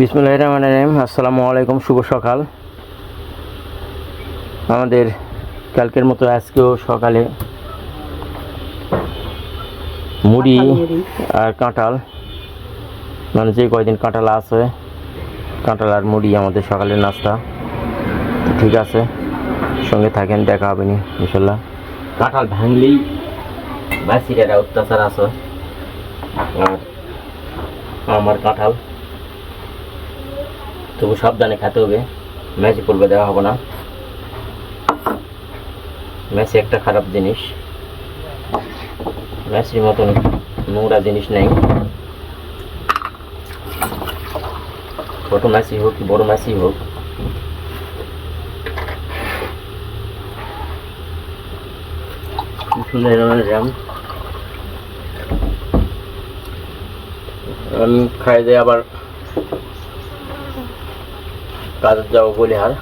বিসমুল্লাহ রহমান রহিম। আসসালামু আলাইকুম শুভ সকাল। আমাদের কালকের মতো আজকেও সকালে মুড়ি আর কাঁঠাল মানে যে কয়দিন কাঁঠাল আছে কাঁঠাল আর মুড়ি আমাদের সকালের নাস্তা। ঠিক আছে সঙ্গে থাকেন দেখা হবে নি ইনশাল্লাহ। কাঁঠাল ভাঙলেই বাসিরা অত্যাচার আছে। আর আমার কাঁঠাল তবু সাবধানে খেতে হবে। ম্যাচে পড়বে, দেওয়া হবে না। ম্যাচে একটা খারাপ জিনিস। ম্যাচের মতন নোংরা জিনিস নেই। ছোটো ম্যাচই হোক, বড় ম্যাচই হোক। সুন্দর জ্যাম খাই দিয়ে আবার কাজে যাব বলে আর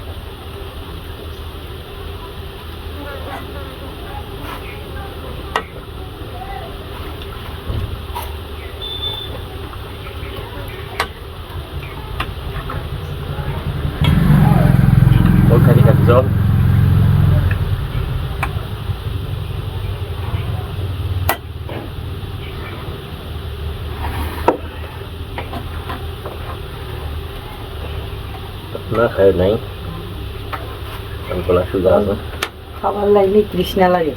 ওখানে কাজ জল না খাই নাই। সুগার আছে খাবার লাগলে তৃষ্ণা লাগে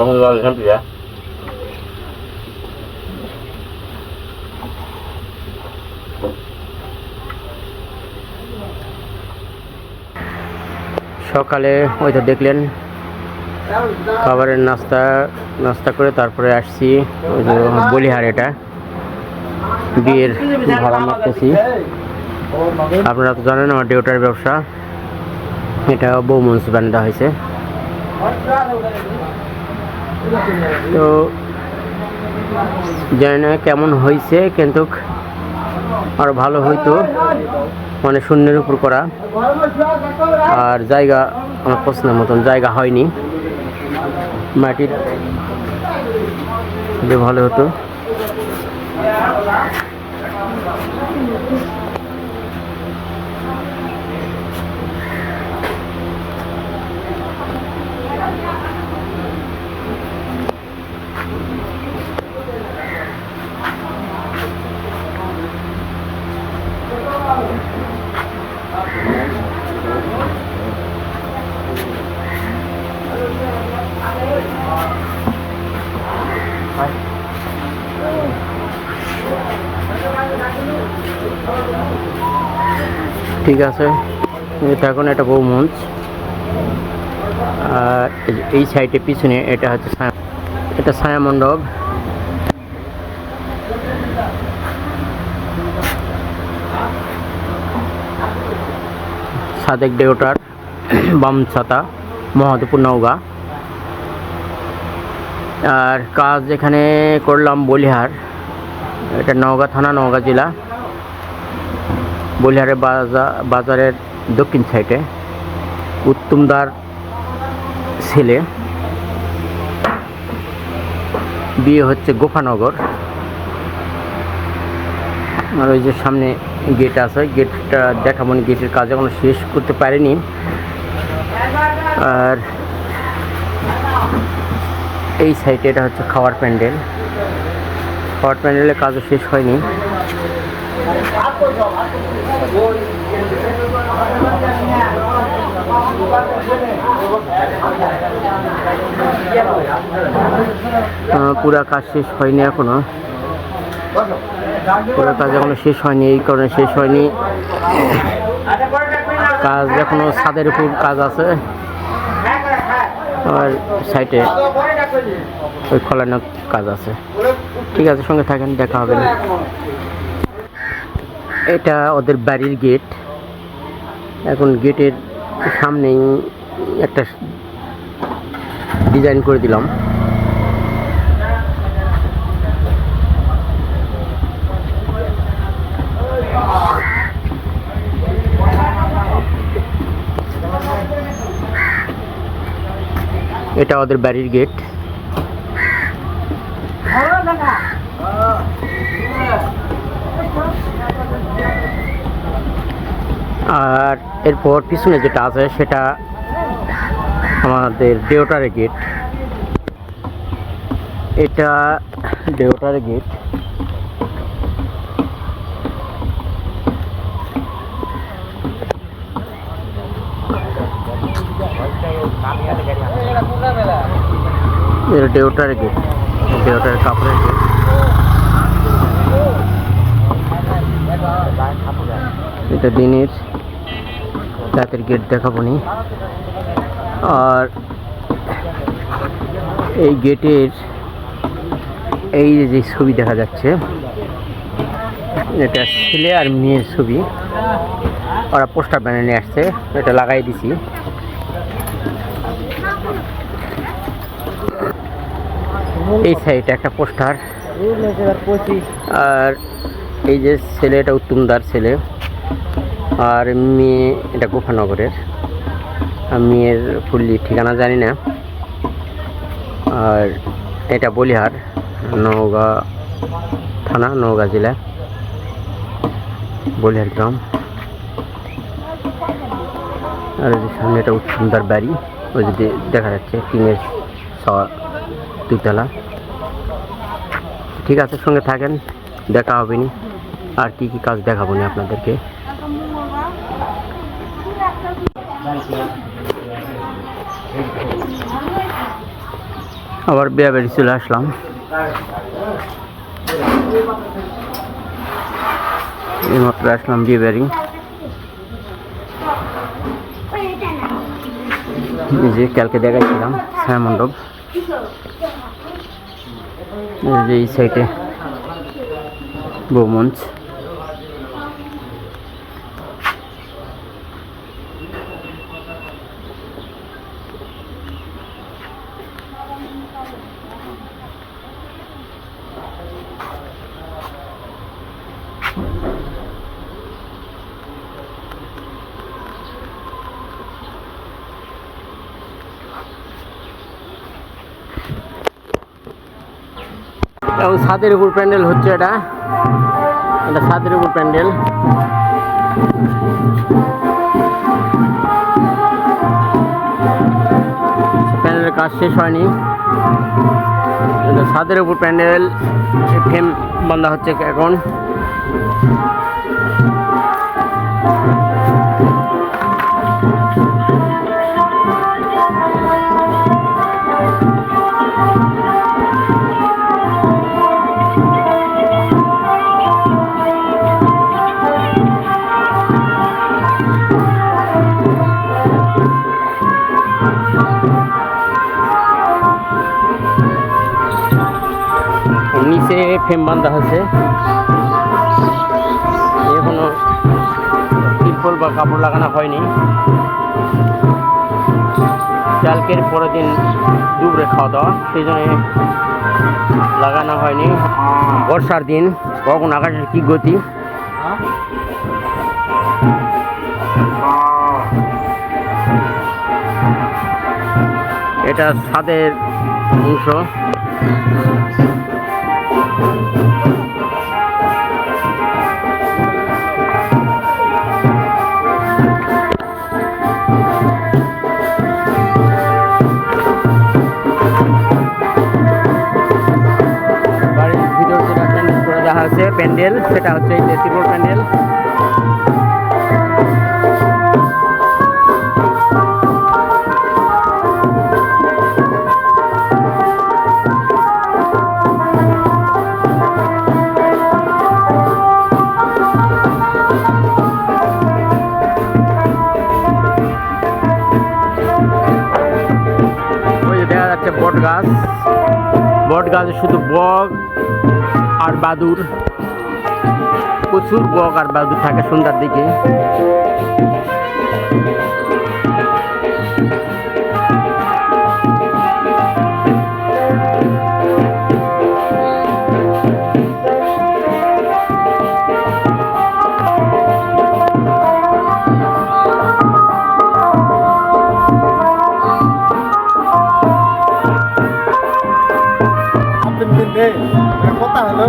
Vamos lá, ejemplo ya. সকালে ওই তো দেখলেন খাবারের নাস্তা নাস্তা করে তারপরে আসছি ওই যে বলিহার এটা। বিয়ের ভাড়া মারতেছি আপনারা তো জানেন আমার ডেউটার ব্যবসা। এটা মঞ্চ বান্ধা হয়েছে। তো জানি না কেমন হয়েছে, কিন্তু আর ভালো হইতো। মানে শূন্যের উপর করা। আর জায়গা, আমার পছন্দের মতন জায়গা হয়নি। মাটির ভালো হতো। ঠিক আছে। এটা এখন এটা মঞ্চ। আর এই সাইডে পিছনে এটা হচ্ছে এটা ছায়া মণ্ডপ। সাদেক ডেউটার বাম ছাতা মহাদেবপুর নওগাঁ। আর কাজ এখানে করলাম বলিহার। এটা নওগাঁ থানা, নওগাঁ জেলা। বলিহারের বাজার বাজারের দক্ষিণ সাইডে উত্তমদার ছেলে। বিয়ে হচ্ছে গোপানগর। আর ওই যে সামনে গেট আছে গেটটা দেখাবো নি, গেটের কাজ এখনও শেষ করতে পারেনি। আর এই সাইডে এটা হচ্ছে খাওয়ার প্যান্ডেল। খাওয়ার প্যান্ডেলের কাজও শেষ হয়নি। পুরা কাজ শেষ হয়নি এখনও। পুরো কাজ এখনও শেষ হয়নি, এই কারণে শেষ হয়নি। কাজ এখনও ছাদের উপর কাজ আছে। আর সাইডে ওই খোলানোর কাজ আছে। ঠিক আছে, সঙ্গে থাকেন, দেখা হবে। না এটা ওদের বাড়ির গেট। এখন গেটের সামনেই একটা ডিজাইন করে দিলাম। এটা ওদের বাড়ির গেট। আর এরপর পিছনে যেটা আছে, সেটা আমাদের দেওটারের গেট এটা দেওটারের গেট দেওটারের গেট দেওটারের কাপড়ের গেট এটা দিনের। রাতের গেট দেখাবো নি। আর এই গেটের এই যে ছবি দেখা যাচ্ছে, এটা ছেলে আর মেয়ের ছবি। ওরা পোস্টার বানিয়ে নিয়ে আসছে, এটা লাগাই দিছি। এই সাইডে একটা পোস্টার আর এই যে ছেলেটা উত্তমদার ছেলে। আর মেয়ে এটা গোফানগরের আর মেয়ের ফুল্লি ঠিকানা জানি না। আর এটা বলিহার, নওগাঁ থানা, নওগাঁ জেলা, বলিহার গ্রাম। আর ওই সামনে এটা উত্তমদার বাড়ি, ওই যে দে- দেখা যাচ্ছে, টিনের দুতলা ঠিক আছে, সঙ্গে থাকেন, দেখা হবে নি আর কি কি কাজ দেখাবো নি আপনাদেরকে? আবার বিয়া বাড়ি চলে আসলাম। এইমাত্র আসলাম বিয়ে বাড়ি। যে কালকে দেখাইছিলাম ছায়া মণ্ডপ। এই সাইডে বৌমঞ্চ এবং ছাদের উপর প্যান্ডেল হচ্ছে এটা। এটা ছাদের উপর প্যান্ডেল। প্যান্ডেলের কাজ শেষ হয়নি। ছাদের উপর প্যান্ডেল ফ্রেম বান্ধা হচ্ছে এখন। ফ্রেম বান্ধা হচ্ছে এখনও তিরপল বা কাপড় লাগানো হয়নি। কালকের পরের দিন দুপুরে খাওয়া দাওয়া সেই জন্য লাগানো হয়নি। বর্ষার দিন, কখন আকাশের কি গতি? এটা ছাদের অংশ। প্যান্ডেল সেটা হচ্ছে এই প্যান্ডেল। বট গাছ বট গাছে শুধু বক আর বাদুর প্রচুর বক আর বাদুর থাকে সন্ধ্যার দিকে। কথা হলো।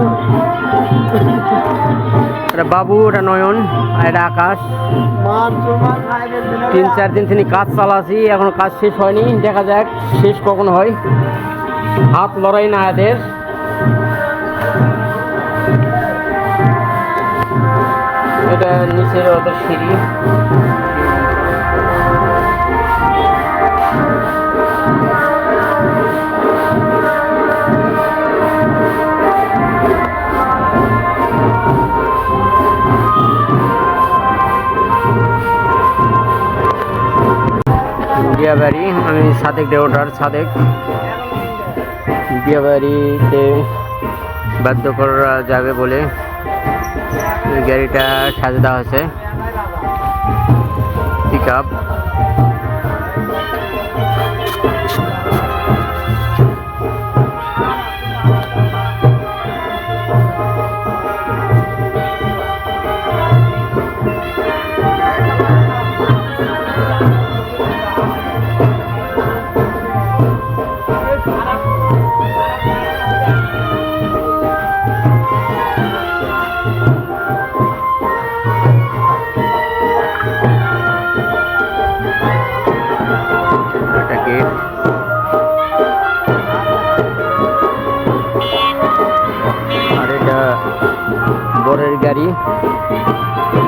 এটা বাবু, এটা নয়ন, আর এটা আকাশ। তিন, চার দিন তিনি কাজ চালাছি, এখনও কাজ শেষ হয়নি, দেখা যাক শেষ কখন হয়। হাত লড়াই না এদের। এটা নিচের ওদের সিঁড়ি। বিয়াবাড়ি আমি সাদেক ডেওটার সাদেক। বিয়াবাড়িতে বাধ্য করা যাবে বলে গাড়িটা সাজে দেওয়া হয়েছে। Pick up Jaguari.